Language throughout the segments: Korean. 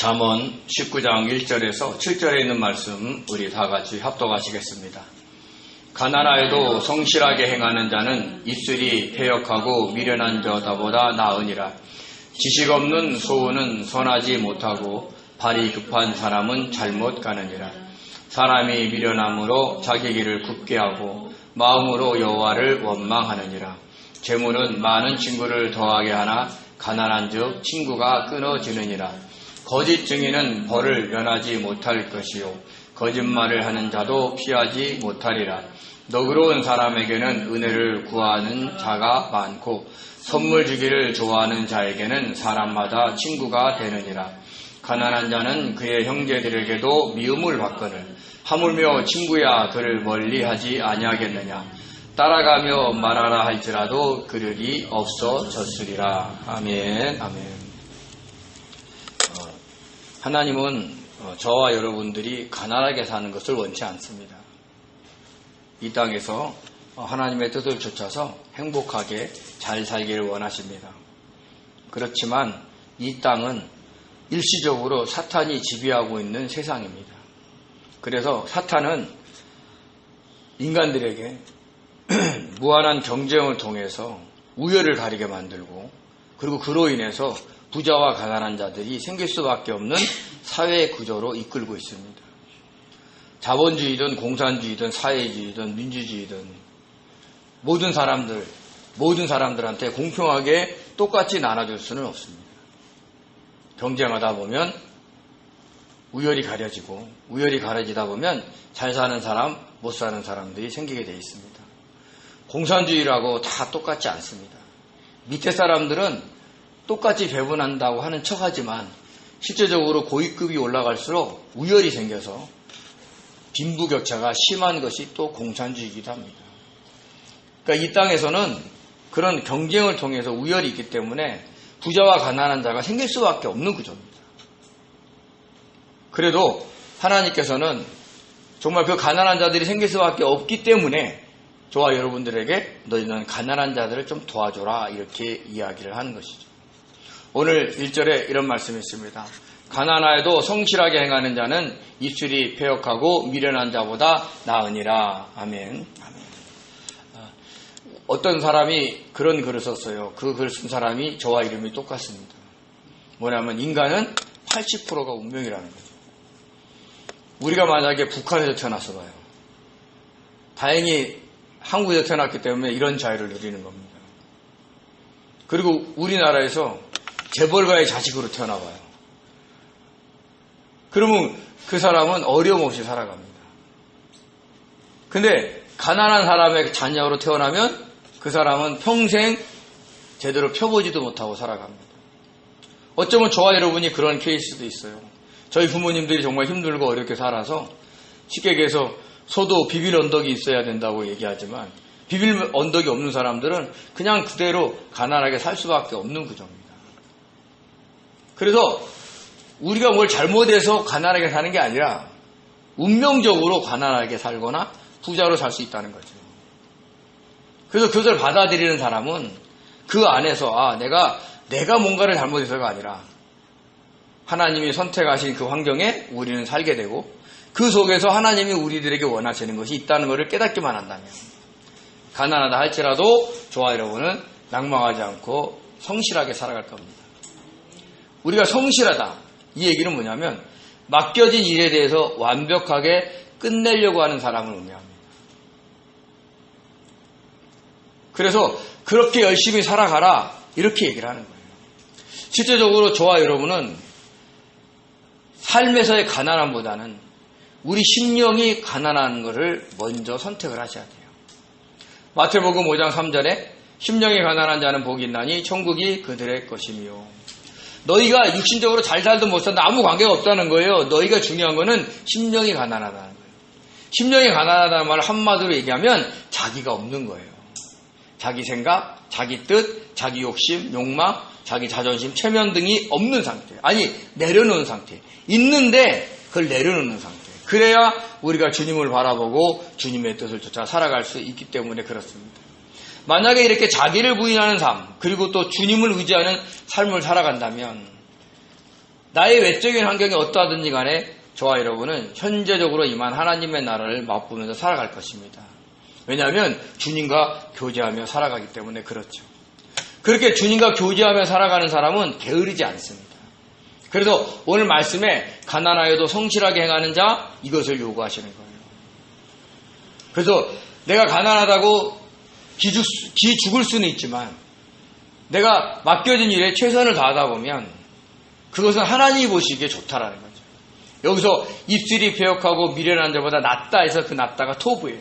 잠언 19장 1절에서 7절에 있는 말씀 우리 다 같이 합독하시겠습니다. 가난하여도 성실하게 행하는 자는 입술이 패역하고 미련한 자다보다 나으니라. 지식 없는 소우는 선하지 못하고 발이 급한 사람은 잘못 가느니라. 사람이 미련함으로 자기 길을 굽게 하고 마음으로 여호와를 원망하느니라. 재물은 많은 친구를 더하게 하나 가난한 즉 친구가 끊어지느니라. 거짓 증인은 벌을 면하지 못할 것이요 거짓말을 하는 자도 피하지 못하리라. 너그러운 사람에게는 은혜를 구하는 자가 많고 선물 주기를 좋아하는 자에게는 사람마다 친구가 되느니라. 가난한 자는 그의 형제들에게도 미움을 받거늘 하물며 친구야 그를 멀리하지 아니하겠느냐. 따라가며 말하라 할지라도 그릇이 없어졌으리라. 아멘. 아멘. 하나님은 어, 저와 여러분들이 가난하게 사는 것을 원치 않습니다. 이 땅에서 어, 하나님의 뜻을 쫓아서 행복하게 잘 살기를 원하십니다. 그렇지만 이 땅은 일시적으로 사탄이 지배하고 있는 세상입니다. 그래서 사탄은 인간들에게 무한한 경쟁을 통해서 우열을 가리게 만들고 그리고 그로 인해서 부자와 가난한 자들이 생길 수밖에 없는 사회 구조로 이끌고 있습니다. 자본주의든 공산주의든 사회주의든 민주주의든 모든 사람들, 모든 사람들한테 공평하게 똑같이 나눠줄 수는 없습니다. 경쟁하다 보면 우열이 가려지고 우열이 가려지다 보면 잘 사는 사람, 못 사는 사람들이 생기게 되어 있습니다. 공산주의라고 다 똑같지 않습니다. 밑에 사람들은 똑같이 배분한다고 하는 척 하지만 실제적으로 고위급이 올라갈수록 우열이 생겨서 빈부격차가 심한 것이 또 공산주의이기도 합니다. 그러니까 이 땅에서는 그런 경쟁을 통해서 우열이 있기 때문에 부자와 가난한 자가 생길 수밖에 없는 구조입니다. 그래도 하나님께서는 정말 그 가난한 자들이 생길 수밖에 없기 때문에 저와 여러분들에게 너희는 가난한 자들을 좀 도와줘라 이렇게 이야기를 하는 것이죠. 오늘 1절에 이런 말씀이 있습니다. 가난하여도 성실하게 행하는 자는 입술이 폐역하고 미련한 자보다 나으니라. 아멘. 아멘. 아, 어떤 사람이 그런 글을 썼어요. 그글쓴 사람이 저와 이름이 똑같습니다. 뭐냐면 인간은 80%가 운명이라는 거죠. 우리가 만약에 북한에서 태어났어 봐요. 다행히 한국에서 태어났기 때문에 이런 자유를 누리는 겁니다. 그리고 우리나라에서 재벌가의 자식으로 태어나봐요. 그러면 그 사람은 어려움 없이 살아갑니다. 근데 가난한 사람의 자녀로 태어나면 그 사람은 평생 제대로 펴보지도 못하고 살아갑니다. 어쩌면 저와 여러분이 그런 케이스도 있어요. 저희 부모님들이 정말 힘들고 어렵게 살아서 쉽게 얘기해서 소도 비빌 언덕이 있어야 된다고 얘기하지만 비빌 언덕이 없는 사람들은 그냥 그대로 가난하게 살 수밖에 없는 구조입니다. 그래서 우리가 뭘 잘못해서 가난하게 사는 게 아니라 운명적으로 가난하게 살거나 부자로 살 수 있다는 거죠. 그래서 그것을 받아들이는 사람은 그 안에서 아 내가 내가 뭔가를 잘못해서가 아니라 하나님이 선택하신 그 환경에 우리는 살게 되고 그 속에서 하나님이 우리들에게 원하시는 것이 있다는 것을 깨닫기만 한다면 가난하다 할지라도 저와 여러분은 낭망하지 않고 성실하게 살아갈 겁니다. 우리가 성실하다. 이 얘기는 뭐냐면 맡겨진 일에 대해서 완벽하게 끝내려고 하는 사람을 의미합니다. 그래서 그렇게 열심히 살아가라. 이렇게 얘기를 하는 거예요. 실제적으로 저와 여러분은 삶에서의 가난함보다는 우리 심령이 가난한 것을 먼저 선택을 하셔야 돼요. 마태복음 5장 3절에 심령이 가난한 자는 복이 있나니 천국이 그들의 것이며 너희가 육신적으로 잘 살든 못 살든 아무 관계가 없다는 거예요. 너희가 중요한 거는 심령이 가난하다는 거예요. 심령이 가난하다는 말을 한마디로 얘기하면 자기가 없는 거예요. 자기 생각, 자기 뜻, 자기 욕심, 욕망, 자기 자존심, 체면 등이 없는 상태. 아니, 내려놓은 상태. 있는데 그걸 내려놓는 상태. 그래야 우리가 주님을 바라보고 주님의 뜻을 쫓아 살아갈 수 있기 때문에 그렇습니다. 만약에 이렇게 자기를 부인하는 삶, 그리고 또 주님을 의지하는 삶을 살아간다면 나의 외적인 환경이 어떠하든지 간에 저와 여러분은 현재적으로 임한 하나님의 나라를 맛보면서 살아갈 것입니다. 왜냐하면 주님과 교제하며 살아가기 때문에 그렇죠. 그렇게 주님과 교제하며 살아가는 사람은 게으르지 않습니다. 그래서 오늘 말씀에 가난하여도 성실하게 행하는 자 이것을 요구하시는 거예요. 그래서 내가 가난하다고 기죽, 기 죽을 수는 있지만 내가 맡겨진 일에 최선을 다하다 보면 그것은 하나님이 보시기에 좋다라는 거죠. 여기서 입술이 배역하고 미련한 자보다 낫다 해서 그 낫다가 토부예요.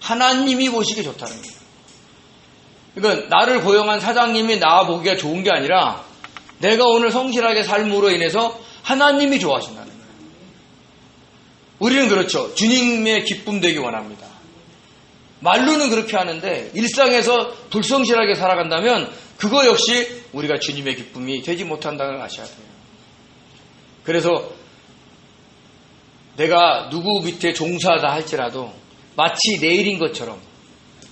하나님이 보시기에 좋다는 거예요. 그러니까 나를 고용한 사장님이 나 보기가 좋은 게 아니라 내가 오늘 성실하게 삶으로 인해서 하나님이 좋아하신다는 거예요. 우리는 그렇죠. 주님의 기쁨 되기 원합니다. 말로는 그렇게 하는데 일상에서 불성실하게 살아간다면 그거 역시 우리가 주님의 기쁨이 되지 못한다는 걸 아셔야 돼요. 그래서 내가 누구 밑에 종사하다 할지라도 마치 내일인 것처럼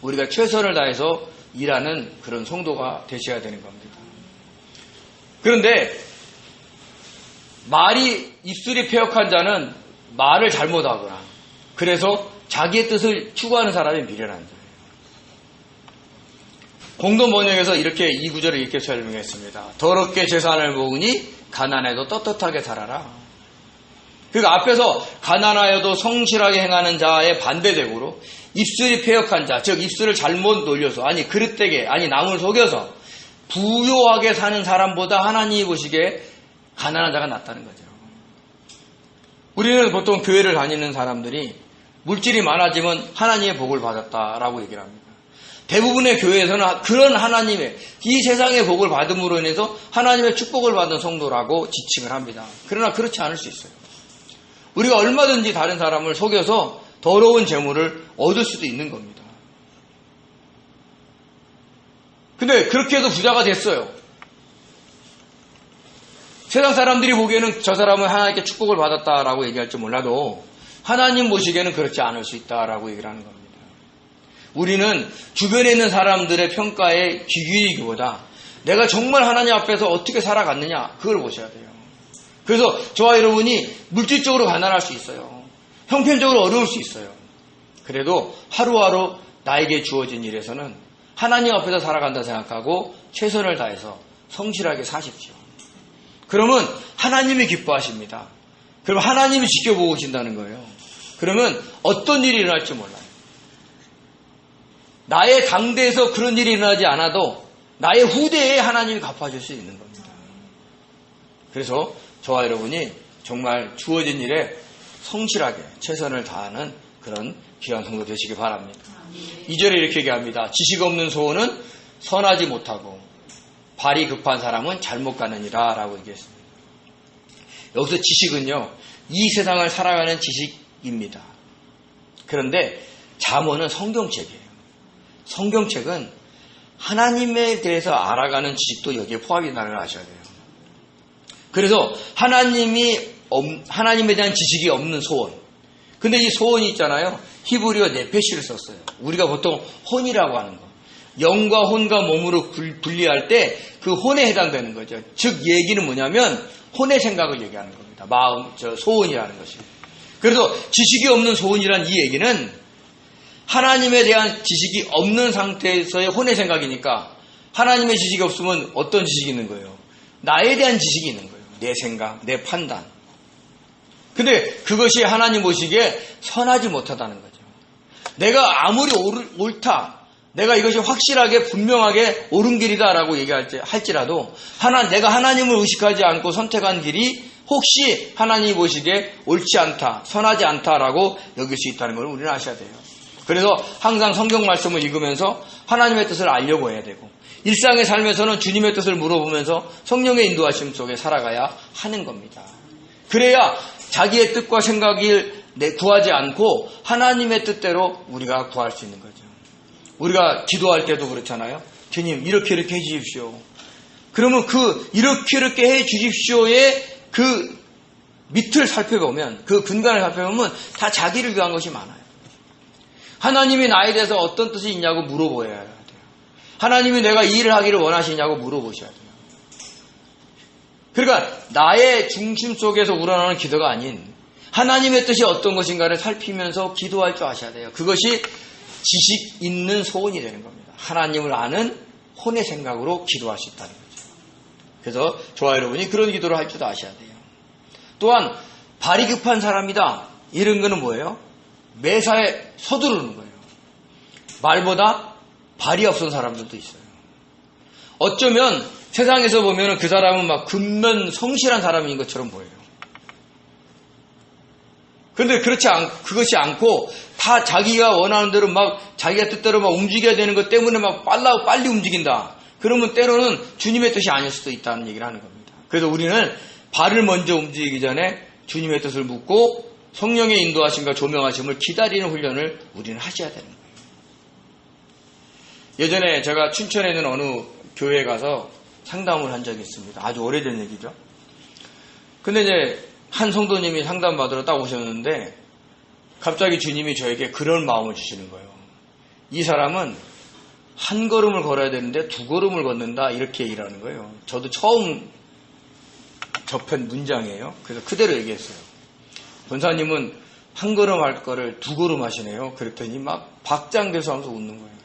우리가 최선을 다해서 일하는 그런 성도가 되셔야 되는 겁니다. 그런데 말이 입술이 폐역한 자는 말을 잘못하거나 그래서 자기의 뜻을 추구하는 사람이 미련한 자예요. 공동 번역에서 이렇게 이 구절을 이렇게 설명했습니다. 더럽게 재산을 모으니 가난해도 떳떳하게 살아라. 그러니까 앞에서 가난하여도 성실하게 행하는 자의 반대되고로 입술이 폐역한 자, 즉 입술을 잘못 놀려서 아니 그릇되게 아니 남을 속여서 부요하게 사는 사람보다 하나님이 보시기에 가난한 자가 낫다는 거죠. 우리는 보통 교회를 다니는 사람들이 물질이 많아지면 하나님의 복을 받았다라고 얘기를 합니다. 대부분의 교회에서는 그런 하나님의 이 세상의 복을 받음으로 인해서 하나님의 축복을 받은 성도라고 지칭을 합니다. 그러나 그렇지 않을 수 있어요. 우리가 얼마든지 다른 사람을 속여서 더러운 재물을 얻을 수도 있는 겁니다. 근데 그렇게 해도 부자가 됐어요. 세상 사람들이 보기에는 저 사람은 하나님께 축복을 받았다라고 얘기할지 몰라도 하나님 보시기에는 그렇지 않을 수 있다라고 얘기를 하는 겁니다. 우리는 주변에 있는 사람들의 평가에 귀기이기보다 내가 정말 하나님 앞에서 어떻게 살아갔느냐 그걸 보셔야 돼요. 그래서 저와 여러분이 물질적으로 가난할 수 있어요. 형편적으로 어려울 수 있어요. 그래도 하루하루 나에게 주어진 일에서는 하나님 앞에서 살아간다 생각하고 최선을 다해서 성실하게 사십시오. 그러면 하나님이 기뻐하십니다. 그럼 하나님이 지켜보고 계신다는 거예요. 그러면 어떤 일이 일어날지 몰라요. 나의 당대에서 그런 일이 일어나지 않아도 나의 후대에 하나님이 갚아줄 수 있는 겁니다. 그래서 저와 여러분이 정말 주어진 일에 성실하게 최선을 다하는 그런 귀한 성도 되시기 바랍니다. 이절에 이렇게 얘기합니다. 지식 없는 소원은 선하지 못하고 발이 급한 사람은 잘못 가느니라 라고 얘기했습니다. 여기서 지식은요, 이 세상을 살아가는 지식 입니다. 그런데 잠언은 성경책이에요. 성경책은 하나님에 대해서 알아가는 지식도 여기에 포함이라는 걸 아셔야 돼요. 그래서 하나님이 하나님에 대한 지식이 없는 소원. 근데 이 소원이 있잖아요. 히브리어 네페시를 썼어요. 우리가 보통 혼이라고 하는 거. 영과 혼과 몸으로 분리할 때 그 혼에 해당되는 거죠. 즉 얘기는 뭐냐면 혼의 생각을 얘기하는 겁니다. 마음, 저 소원이라는 것이. 그래서 지식이 없는 소원이란 이 얘기는 하나님에 대한 지식이 없는 상태에서의 혼의 생각이니까 하나님의 지식이 없으면 어떤 지식이 있는 거예요? 나에 대한 지식이 있는 거예요. 내 생각, 내 판단. 근데 그것이 하나님 보시기에 선하지 못하다는 거죠. 내가 아무리 옳다, 내가 이것이 확실하게 분명하게 옳은 길이다라고 얘기할지 할지라도 하나 내가 하나님을 의식하지 않고 선택한 길이 혹시 하나님이 보시기에 옳지 않다, 선하지 않다라고 여길 수 있다는 걸 우리는 아셔야 돼요. 그래서 항상 성경 말씀을 읽으면서 하나님의 뜻을 알려고 해야 되고 일상의 삶에서는 주님의 뜻을 물어보면서 성령의 인도하심 속에 살아가야 하는 겁니다. 그래야 자기의 뜻과 생각을 구하지 않고 하나님의 뜻대로 우리가 구할 수 있는 거죠. 우리가 기도할 때도 그렇잖아요. 주님, 이렇게 이렇게 해 주십시오. 그러면 그, 이렇게 이렇게 해 주십시오의 그 밑을 살펴보면, 그 근간을 살펴보면 다 자기를 위한 것이 많아요. 하나님이 나에 대해서 어떤 뜻이 있냐고 물어보아야 돼요. 하나님이 내가 이 일을 하기를 원하시냐고 물어보셔야 돼요. 그러니까 나의 중심 속에서 우러나오는 기도가 아닌 하나님의 뜻이 어떤 것인가를 살피면서 기도할 줄 아셔야 돼요. 그것이 지식 있는 소원이 되는 겁니다. 하나님을 아는 혼의 생각으로 기도할 수 있다는 거죠. 그래서 저와 여러분이 그런 기도를 할 줄도 아셔야 돼요. 또한 발이 급한 사람이다. 이런 거는 뭐예요? 매사에 서두르는 거예요. 말보다 발이 없은 사람들도 있어요. 어쩌면 세상에서 보면 그 사람은 막 근면 성실한 사람인 것처럼 보여요. 그런데 그렇지 않, 그것이 않고 다 자기가 원하는 대로 막 자기가 뜻대로 막 움직여야 되는 것 때문에 막 빨라, 빨리 움직인다. 그러면 때로는 주님의 뜻이 아닐 수도 있다는 얘기를 하는 겁니다. 그래서 우리는 발을 먼저 움직이기 전에 주님의 뜻을 묻고 성령의 인도하심과 조명하심을 기다리는 훈련을 우리는 하셔야 되는 거예요. 예전에 제가 춘천에 있는 어느 교회에 가서 상담을 한 적이 있습니다. 아주 오래된 얘기죠. 근데 이제 한 성도님이 상담 받으러 딱 오셨는데 갑자기 주님이 저에게 그런 마음을 주시는 거예요. 이 사람은 한 걸음을 걸어야 되는데 두 걸음을 걷는다 이렇게 얘기를 하는 거예요. 저도 처음 접한 문장이에요. 그래서 그대로 얘기했어요. 권사님은 한 걸음 할 거를 두 걸음 하시네요. 그랬더니 막 박장대소 하면서 웃는 거예요.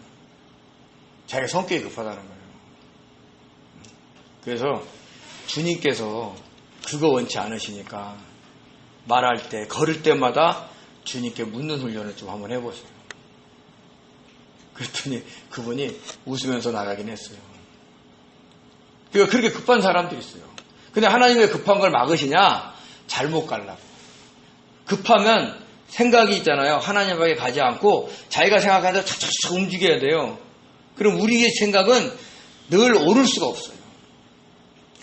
자기가 성격이 급하다는 거예요. 그래서 주님께서 그거 원치 않으시니까 말할 때, 걸을 때마다 주님께 묻는 훈련을 좀 한번 해보세요. 그랬더니 그분이 웃으면서 나가긴 했어요. 그러니까 그렇게 급한 사람들이 있어요. 근데 하나님 왜 급한 걸 막으시냐? 잘못 가려고. 급하면 생각이 있잖아요. 하나님에게 가지 않고 자기가 생각하는 착착착 움직여야 돼요. 그럼 우리의 생각은 늘 오를 수가 없어요.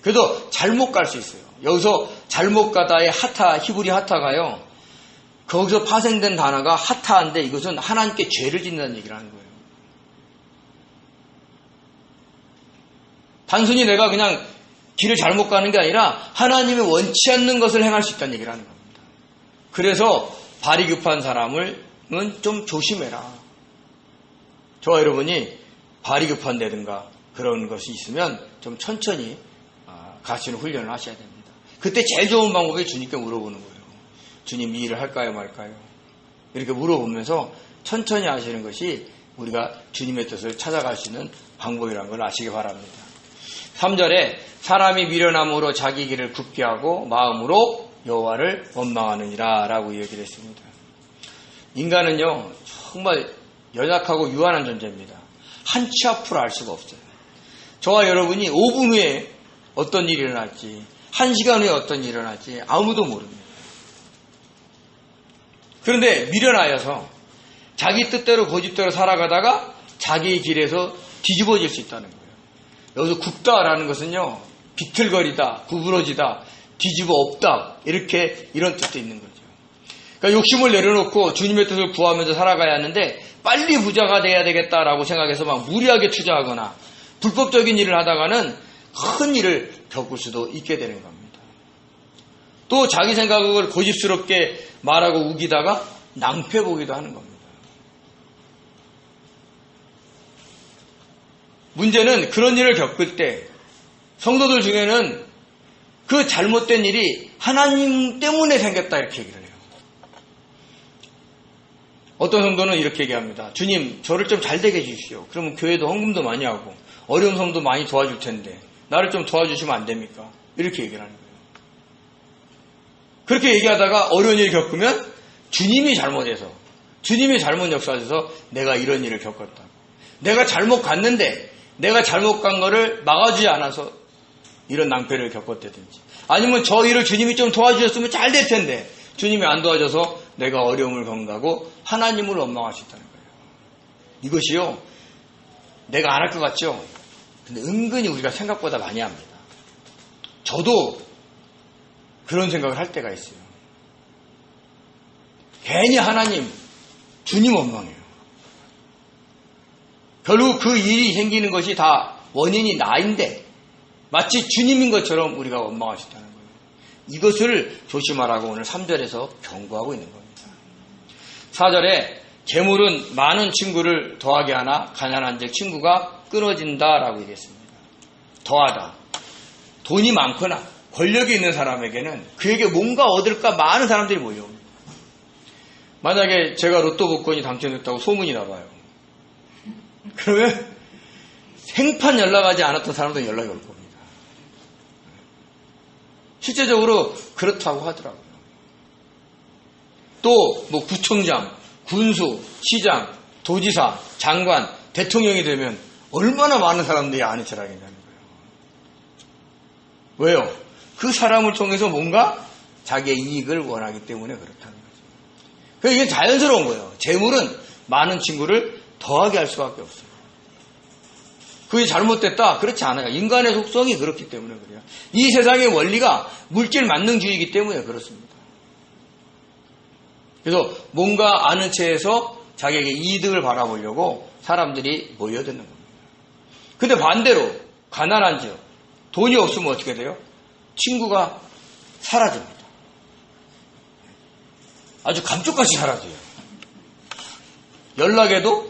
그래서 잘못 갈 수 있어요. 여기서 잘못 가다의 하타, 히브리 하타가요. 거기서 파생된 단어가 하타인데 이것은 하나님께 죄를 짓는다는 얘기를 하는 거예요. 단순히 내가 그냥 길을 잘못 가는 게 아니라 하나님이 원치 않는 것을 행할 수 있다는 얘기를 하는 겁니다. 그래서 발이 급한 사람은 좀 조심해라. 저와 여러분이 발이 급한다든가 그런 것이 있으면 좀 천천히 아, 가시는 훈련을 하셔야 됩니다. 그때 제일 좋은 방법이 주님께 물어보는 거예요. 주님 이 일을 할까요 말까요? 이렇게 물어보면서 천천히 하시는 것이 우리가 주님의 뜻을 찾아갈 수 있는 방법이라는 걸 아시기 바랍니다. 3절에 사람이 미련함으로 자기 길을 굳게 하고 마음으로 여호와를 원망하느니라 라고 얘기를 했습니다. 인간은요 정말 연약하고 유한한 존재입니다. 한 치 앞으로 알 수가 없어요. 저와 여러분이 5분 후에 어떤 일이 일어날지 1시간 후에 어떤 일이 일어날지 아무도 모릅니다. 그런데 미련하여서 자기 뜻대로 고집대로 살아가다가 자기 길에서 뒤집어질 수 있다는 거예요. 여기서 굽다라는 것은요, 비틀거리다, 구부러지다, 뒤집어 엎다, 이렇게 이런 뜻도 있는 거죠. 그러니까 욕심을 내려놓고 주님의 뜻을 구하면서 살아가야 하는데 빨리 부자가 돼야 되겠다라고 생각해서 막 무리하게 투자하거나 불법적인 일을 하다가는 큰 일을 겪을 수도 있게 되는 겁니다. 또 자기 생각을 고집스럽게 말하고 우기다가 낭패 보기도 하는 겁니다. 문제는 그런 일을 겪을 때 성도들 중에는 그 잘못된 일이 하나님 때문에 생겼다 이렇게 얘기를 해요. 어떤 성도는 이렇게 얘기합니다. 주님, 저를 좀 잘 되게 해주십시오. 그러면 교회도 헌금도 많이 하고 어려운 성도 많이 도와줄 텐데 나를 좀 도와주시면 안 됩니까? 이렇게 얘기를 하는 거예요. 그렇게 얘기하다가 어려운 일 겪으면 주님이 잘못해서 주님이 잘못 역사하셔서 내가 이런 일을 겪었다. 내가 잘못 갔는데 내가 잘못 간 거를 막아주지 않아서 이런 낭패를 겪었다든지 아니면 저 일을 주님이 좀 도와주셨으면 잘 될 텐데 주님이 안 도와줘서 내가 어려움을 겪는다고 하나님을 원망하셨다는 거예요. 이것이요 내가 안 할 것 같죠? 근데 은근히 우리가 생각보다 많이 합니다. 저도 그런 생각을 할 때가 있어요. 괜히 하나님, 주님 원망해요. 결국 그 일이 생기는 것이 다 원인이 나인데 마치 주님인 것처럼 우리가 원망하셨다는 거예요. 이것을 조심하라고 오늘 3절에서 경고하고 있는 겁니다. 4절에 재물은 많은 친구를 더하게 하나 가난한 즉 친구가 끊어진다라고 얘기했습니다. 더하다. 돈이 많거나 권력이 있는 사람에게는 그에게 뭔가 얻을까 많은 사람들이 몰려옵니다. 만약에 제가 로또 복권이 당첨됐다고 소문이 나봐요. 그러면 생판 연락하지 않았던 사람도 연락이 올 겁니다. 실제적으로 그렇다고 하더라고요. 또 뭐 구청장, 군수, 시장, 도지사, 장관, 대통령이 되면 얼마나 많은 사람들이 아는 척 하겠냐는 거예요. 왜요? 그 사람을 통해서 뭔가 자기의 이익을 원하기 때문에 그렇다는 거죠. 그러니까 이게 자연스러운 거예요. 재물은 많은 친구를 더하게 할 수밖에 없어요. 그게 잘못됐다? 그렇지 않아요. 인간의 속성이 그렇기 때문에 그래요. 이 세상의 원리가 물질 만능주의이기 때문에 그렇습니다. 그래서 뭔가 아는 체에서 자기에게 이득을 바라보려고 사람들이 모여드는 겁니다. 근데 반대로 가난한 지역, 돈이 없으면 어떻게 돼요? 친구가 사라집니다. 아주 감쪽같이 사라져요. 연락해도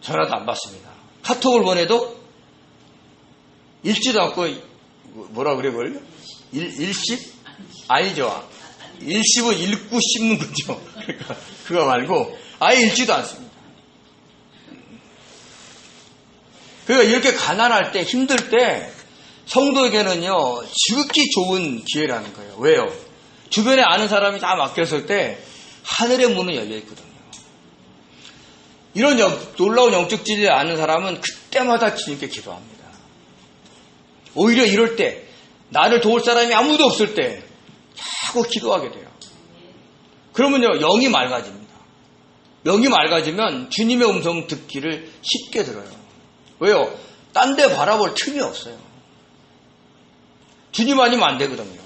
전화도 안 받습니다. 카톡을 보내도 읽지도 않고 뭐라 그래 그걸? 일, 일십? 아니죠. 일십은 읽고 씹는 거죠. 그러니까 그거 말고 아예 읽지도 않습니다. 그러니까 이렇게 가난할 때 힘들 때 성도에게는요 지극히 좋은 기회라는 거예요. 왜요? 주변에 아는 사람이 다 막혔을 때 하늘의 문은 열려 있거든요. 이런 영, 놀라운 영적 진리를 아는 사람은 그때마다 주님께 기도합니다. 오히려 이럴 때 나를 도울 사람이 아무도 없을 때 자꾸 기도하게 돼요. 그러면요 영이 맑아집니다. 영이 맑아지면 주님의 음성 듣기를 쉽게 들어요. 왜요? 딴 데 바라볼 틈이 없어요. 주님 아니면 안 되거든요.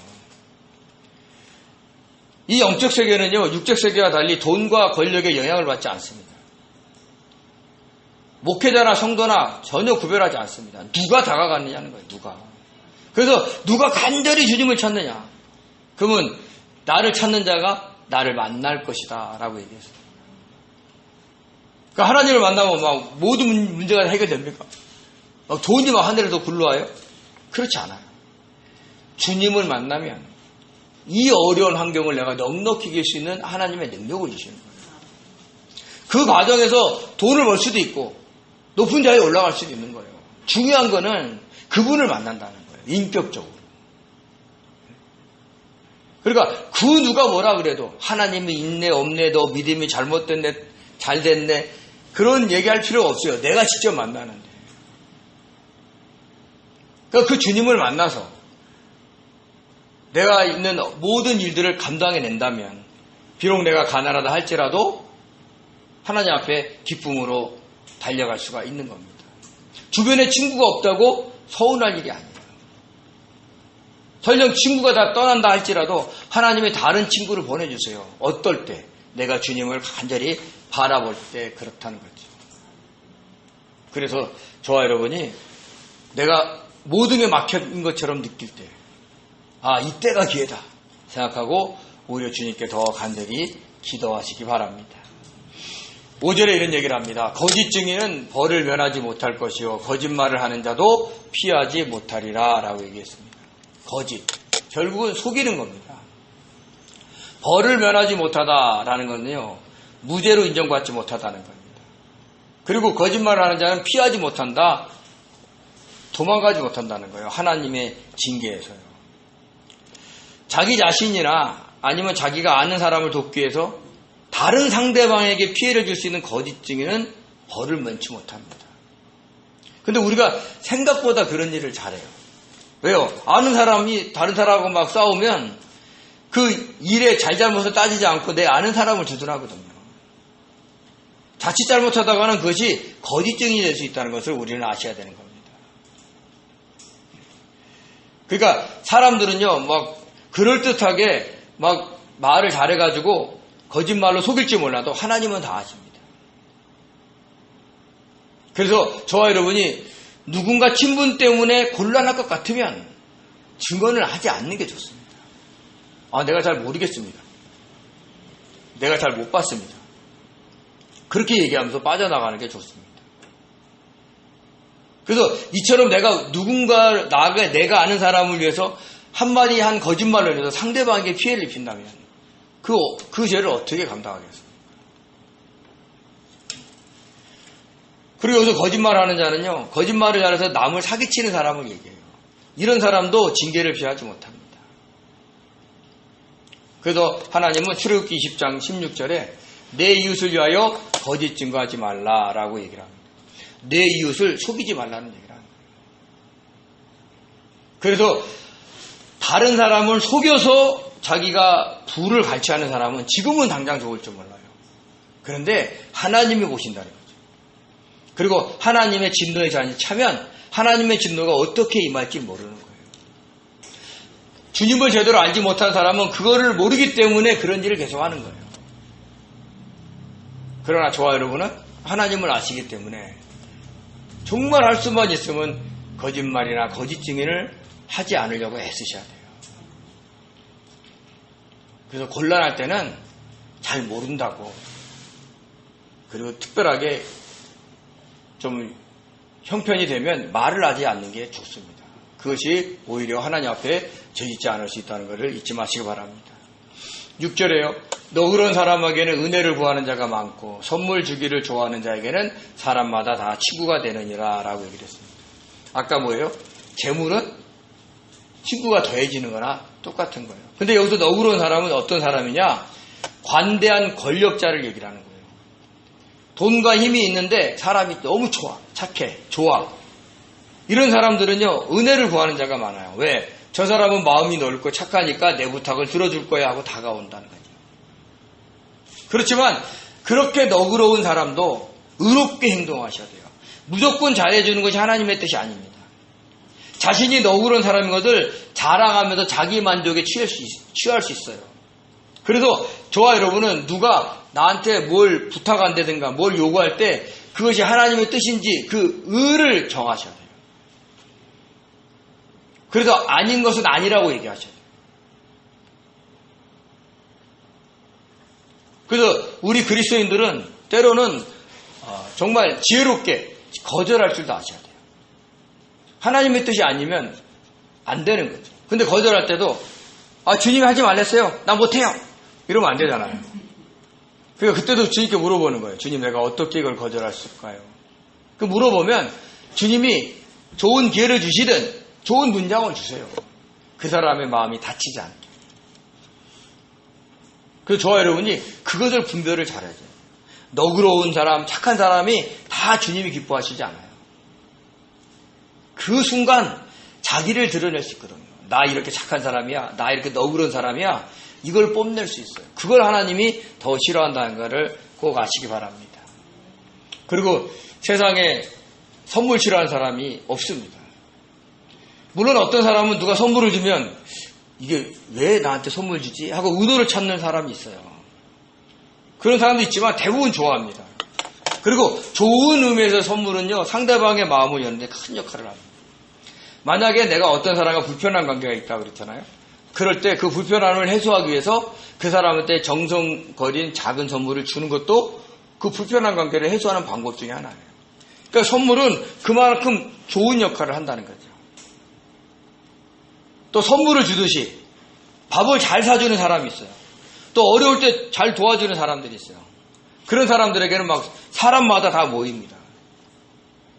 이 영적 세계는요, 육적 세계와 달리 돈과 권력의 영향을 받지 않습니다. 목회자나 성도나 전혀 구별하지 않습니다. 누가 다가갔느냐는 거예요, 누가. 그래서 누가 간절히 주님을 찾느냐. 그러면 나를 찾는 자가 나를 만날 것이다. 라고 얘기했어요. 그러니까 하나님을 만나면 막 모든 문제가 해결됩니까? 막 돈이 막 하늘에서 굴러와요? 그렇지 않아요. 주님을 만나면 이 어려운 환경을 내가 넉넉히 이길 수 있는 하나님의 능력을 주시는 거예요. 그 과정에서 돈을 벌 수도 있고 높은 자리에 올라갈 수도 있는 거예요. 중요한 거는 그분을 만난다는 거예요. 인격적으로. 그러니까 그 누가 뭐라 그래도 하나님이 있네 없네 너 믿음이 잘못됐네 잘 됐네 그런 얘기할 필요가 없어요. 내가 직접 만나는데. 그러니까 그 주님을 만나서 내가 있는 모든 일들을 감당해낸다면 비록 내가 가난하다 할지라도 하나님 앞에 기쁨으로 달려갈 수가 있는 겁니다. 주변에 친구가 없다고 서운할 일이 아니에요. 설령 친구가 다 떠난다 할지라도 하나님의 다른 친구를 보내주세요. 어떨 때 내가 주님을 간절히 바라볼 때 그렇다는 거죠. 그래서 저와 여러분이 내가 모든 게 막힌 것처럼 느낄 때, 아, 이때가 기회다 생각하고 오히려 주님께 더 간절히 기도하시기 바랍니다. 5절에 이런 얘기를 합니다. 거짓 증인은 벌을 면하지 못할 것이요. 거짓말을 하는 자도 피하지 못하리라. 라고 얘기했습니다. 거짓. 결국은 속이는 겁니다. 벌을 면하지 못하다라는 것은요. 무죄로 인정받지 못하다는 겁니다. 그리고 거짓말을 하는 자는 피하지 못한다. 도망가지 못한다는 거예요. 하나님의 징계에서요. 자기 자신이나 아니면 자기가 아는 사람을 돕기 위해서 다른 상대방에게 피해를 줄 수 있는 거짓 증인은 벌을 면치 못합니다. 근데 우리가 생각보다 그런 일을 잘해요. 왜요? 아는 사람이 다른 사람하고 막 싸우면 그 일의 잘잘못을 따지지 않고 내 아는 사람을 주둔하거든요. 자칫 잘못하다가는 그것이 거짓 증인이 될 수 있다는 것을 우리는 아셔야 되는 겁니다. 그러니까 사람들은요, 막 그럴듯하게 막 말을 잘해가지고 거짓말로 속일지 몰라도 하나님은 다 아십니다. 그래서 저와 여러분이 누군가 친분 때문에 곤란할 것 같으면 증언을 하지 않는 게 좋습니다. 아, 내가 잘 모르겠습니다. 내가 잘 못 봤습니다. 그렇게 얘기하면서 빠져나가는 게 좋습니다. 그래서 이처럼 내가 누군가 나가 내가 아는 사람을 위해서 한마디 한 거짓말로 인해서 상대방에게 피해를 입힌다면 그, 그 죄를 어떻게 감당하겠어요? 그리고 여기서 거짓말하는 자는요, 거짓말을 잘해서 남을 사기치는 사람을 얘기해요. 이런 사람도 징계를 피하지 못합니다. 그래서 하나님은 출애굽기 20장 16절에 내 이웃을 위하여 거짓 증거하지 말라라고 얘기를 합니다. 내 이웃을 속이지 말라는 얘기를 합니다. 그래서 다른 사람을 속여서 자기가 부를 갈취하는 사람은 지금은 당장 좋을 줄 몰라요. 그런데 하나님이 보신다는 거죠. 그리고 하나님의 진노에 차면 하나님의 진노가 어떻게 임할지 모르는 거예요. 주님을 제대로 알지 못한 사람은 그거를 모르기 때문에 그런 일을 계속 하는 거예요. 그러나 저와 여러분은 하나님을 아시기 때문에 정말 할 수만 있으면 거짓말이나 거짓 증인을 하지 않으려고 애쓰셔야 돼요. 그래서 곤란할 때는 잘 모른다고 그리고 특별하게 좀 형편이 되면 말을 하지 않는 게 좋습니다. 그것이 오히려 하나님 앞에 저짓지 않을 수 있다는 것을 잊지 마시기 바랍니다. 6절에요. 너 그런 사람에게는 은혜를 구하는 자가 많고 선물 주기를 좋아하는 자에게는 사람마다 다 친구가 되느니라 라고 얘기를 했습니다. 아까 뭐예요? 재물은 친구가 더해지는 거나 똑같은 거예요. 근데 여기서 너그러운 사람은 어떤 사람이냐? 관대한 권력자를 얘기를 하는 거예요. 돈과 힘이 있는데 사람이 너무 좋아, 착해, 좋아. 이런 사람들은요, 은혜를 구하는 자가 많아요. 왜? 저 사람은 마음이 넓고 착하니까 내 부탁을 들어줄 거야 하고 다가온다는 거죠. 그렇지만 그렇게 너그러운 사람도 의롭게 행동하셔야 돼요. 무조건 잘해주는 것이 하나님의 뜻이 아닙니다. 자신이 너그러운 사람인 것을 자랑하면서 자기 만족에 취할 수, 취할 수 있어요. 그래서 저와 여러분은 누가 나한테 뭘 부탁한다든가 뭘 요구할 때 그것이 하나님의 뜻인지 그 의를 정하셔야 돼요. 그래서 아닌 것은 아니라고 얘기하셔야 돼요. 그래서 우리 그리스도인들은 때로는 어, 정말 지혜롭게 거절할 줄도 아셔야 돼요. 하나님의 뜻이 아니면 안 되는 거죠. 근데 거절할 때도 아 주님이 하지 말랬어요. 나 못해요. 이러면 안 되잖아요. 그러니까 그때도 주님께 물어보는 거예요. 주님 내가 어떻게 이걸 거절할 수 있을까요? 그 물어보면 주님이 좋은 기회를 주시든 좋은 문장을 주세요. 그 사람의 마음이 다치지 않게. 그래서 저와 여러분이 그것을 분별을 잘해야 돼요. 너그러운 사람, 착한 사람이 다 주님이 기뻐하시지 않아요. 그 순간 자기를 드러낼 수 있거든요. 나 이렇게 착한 사람이야. 나 이렇게 너그러운 사람이야. 이걸 뽐낼 수 있어요. 그걸 하나님이 더 싫어한다는 것을 꼭 아시기 바랍니다. 그리고 세상에 선물 싫어하는 사람이 없습니다. 물론 어떤 사람은 누가 선물을 주면 이게 왜 나한테 선물 주지? 하고 의도를 찾는 사람이 있어요. 그런 사람도 있지만 대부분 좋아합니다. 그리고 좋은 의미에서 선물은요, 상대방의 마음을 여는데 큰 역할을 합니다. 만약에 내가 어떤 사람과 불편한 관계가 있다 그랬잖아요. 그럴 때 그 불편함을 해소하기 위해서 그 사람한테 정성 거린 작은 선물을 주는 것도 그 불편한 관계를 해소하는 방법 중에 하나예요. 그러니까 선물은 그만큼 좋은 역할을 한다는 거죠. 또 선물을 주듯이 밥을 잘 사주는 사람이 있어요. 또 어려울 때 잘 도와주는 사람들이 있어요. 그런 사람들에게는 막 사람마다 다 모입니다.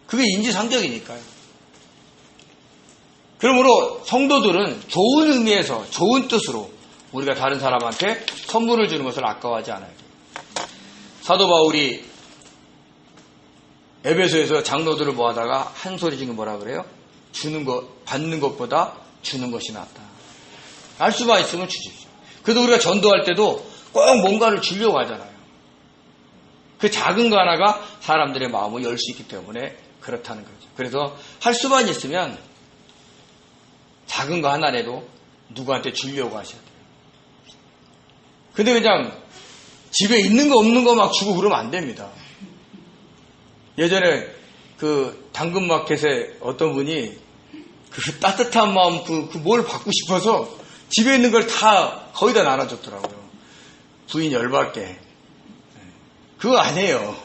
그게 인지상정이니까요. 그러므로 성도들은 좋은 의미에서 좋은 뜻으로 우리가 다른 사람한테 선물을 주는 것을 아까워하지 않아요. 사도 바울이 에베소에서 장로들을 모아다가 한 소리 중에 뭐라 그래요? 주는 것, 받는 것보다 주는 것이 낫다. 알 수만 있으면 주십시오. 그래도 우리가 전도할 때도 꼭 뭔가를 주려고 하잖아요. 그 작은 거 하나가 사람들의 마음을 열 수 있기 때문에 그렇다는 거죠. 그래서 할 수만 있으면 작은 거 하나라도 누구한테 주려고 하셔야 돼요. 근데 그냥 집에 있는 거 없는 거 막 주고 그러면 안 됩니다. 예전에 그 당근마켓에 어떤 분이 그 따뜻한 마음 그뭘 그 받고 싶어서 집에 있는 걸 다 거의 다 나눠줬더라고요. 부인 열받게. 그거 아니에요.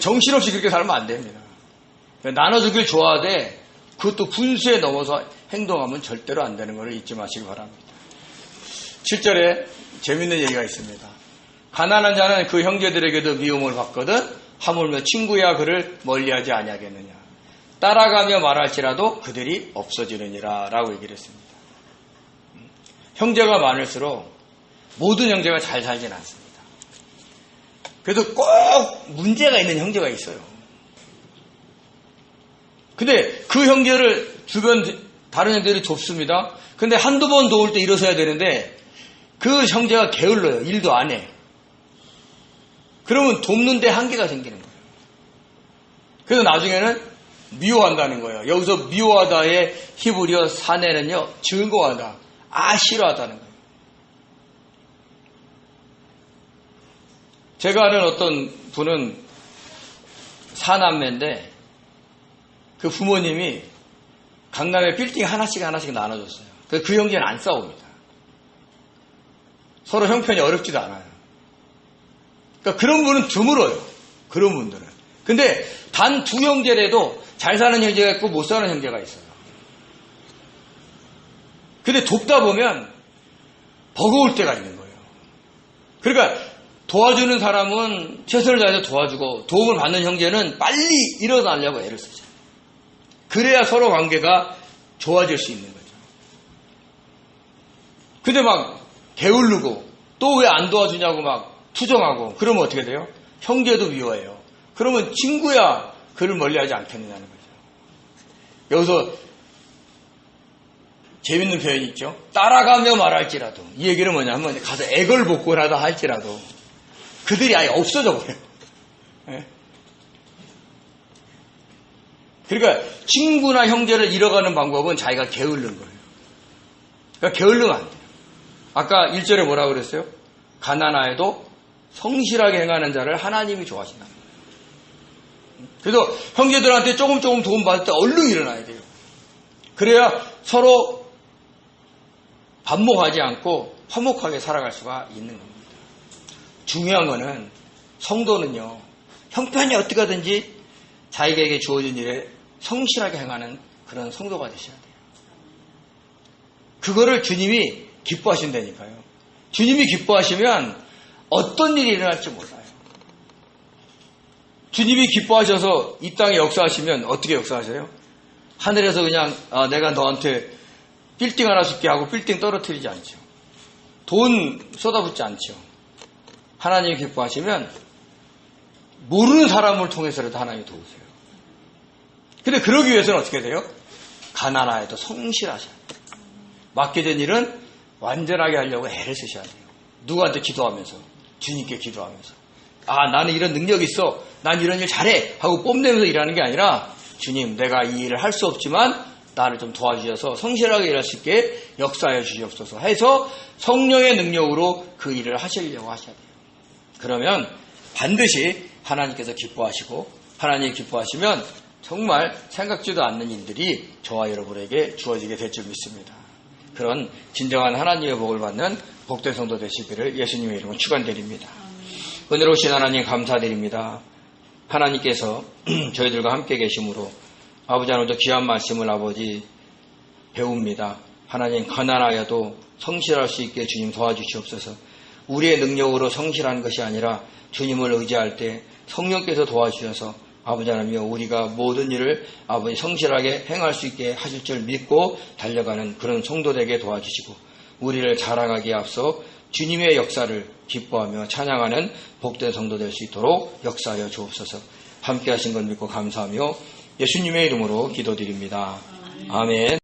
정신없이 그렇게 살면 안 됩니다. 나눠주길 좋아하되 그것도 분수에 넘어서 행동하면 절대로 안 되는 것을 잊지 마시기 바랍니다. 7절에 재밌는 얘기가 있습니다. 가난한 자는 그 형제들에게도 미움을 받거든 하물며 친구야 그를 멀리하지 아니하겠느냐. 따라가며 말할지라도 그들이 없어지느니라 라고 얘기를 했습니다. 형제가 많을수록 모든 형제가 잘 살진 않습니다. 그래도 꼭 문제가 있는 형제가 있어요. 근데 그 형제를 주변 다른 형제들이 돕습니다. 근데 한두 번 도울 때 일어서야 되는데 그 형제가 게을러요. 일도 안 해. 그러면 돕는데 한계가 생기는 거예요. 그래서 나중에는 미워한다는 거예요. 여기서 미워하다의 히브리어 사내는요, 증거하다. 아, 싫어하다는 거예요. 제가 아는 어떤 분은 사남매인데 그 부모님이 강남에 빌딩 하나씩 하나씩 나눠줬어요. 그래서 그 형제는 안 싸웁니다. 서로 형편이 어렵지도 않아요. 그러니까 그런 분은 드물어요. 그런 분들은. 근데 단 두 형제라도 잘 사는 형제가 있고 못 사는 형제가 있어요. 근데 돕다 보면 버거울 때가 있는 거예요. 그러니까 도와주는 사람은 최선을 다해서 도와주고 도움을 받는 형제는 빨리 일어나려고 애를 쓰죠. 그래야 서로 관계가 좋아질 수 있는 거죠. 근데 막 게을르고 또 왜 안 도와주냐고 막 투정하고 그러면 어떻게 돼요? 형제도 미워해요. 그러면 친구야 그를 멀리하지 않겠느냐는 거죠. 여기서 재밌는 표현이 있죠. 따라가며 말할지라도 이 얘기는 뭐냐면 가서 액을 복구하다 할지라도 그들이 아예 없어져 버려요. 예? 그러니까 친구나 형제를 잃어가는 방법은 자기가 게으른 거예요. 그러니까 게을르면 안 돼요. 아까 1절에 뭐라고 그랬어요? 가난하여도 성실하게 행하는 자를 하나님이 좋아하신다. 그래서 형제들한테 조금 조금 도움 받을 때 얼른 일어나야 돼요. 그래야 서로 반목하지 않고 화목하게 살아갈 수가 있는 겁니다. 중요한 거는 성도는요, 형편이 어떻게 하든지 자기에게 주어진 일에 성실하게 행하는 그런 성도가 되셔야 돼요. 그거를 주님이 기뻐하신다니까요. 주님이 기뻐하시면 어떤 일이 일어날지 몰라요. 주님이 기뻐하셔서 이 땅에 역사하시면 어떻게 역사하세요? 하늘에서 그냥 아, 내가 너한테 빌딩 하나 줄게 하고 빌딩 떨어뜨리지 않죠. 돈 쏟아붓지 않죠. 하나님이 기뻐하시면 모르는 사람을 통해서라도 하나님이 도우세요. 근데 그러기 위해서는 어떻게 돼요? 가난하여도 성실하셔야 돼요. 맡겨진 일은 완전하게 하려고 애를 쓰셔야 돼요. 누구한테 기도하면서 주님께 기도하면서 아 나는 이런 능력이 있어 난 이런 일 잘해 하고 뽐내면서 일하는 게 아니라 주님 내가 이 일을 할 수 없지만 나를 좀 도와주셔서 성실하게 일할 수 있게 역사해 주시옵소서 해서 성령의 능력으로 그 일을 하시려고 하셔야 돼요. 그러면 반드시 하나님께서 기뻐하시고 하나님이 기뻐하시면 정말 생각지도 않는 일들이 저와 여러분에게 주어지게 될 줄 믿습니다. 그런 진정한 하나님의 복을 받는 복된 성도 되시기를 예수님의 이름으로 축원드립니다. 은혜로우신 하나님 감사드립니다. 하나님께서 저희들과 함께 계심으로 아버지 하나님도 귀한 말씀을 아버지 배웁니다. 하나님 가난하여도 성실할 수 있게 주님 도와주시옵소서. 우리의 능력으로 성실한 것이 아니라 주님을 의지할 때 성령께서 도와주셔서 아버지 하나님여 우리가 모든 일을 아버지 성실하게 행할 수 있게 하실 줄 믿고 달려가는 그런 성도되게 도와주시고 우리를 자랑하기에 앞서 주님의 역사를 기뻐하며 찬양하는 복된 성도 될 수 있도록 역사하여 주옵소서 함께 하신 걸 믿고 감사하며 예수님의 이름으로 기도드립니다. 아멘.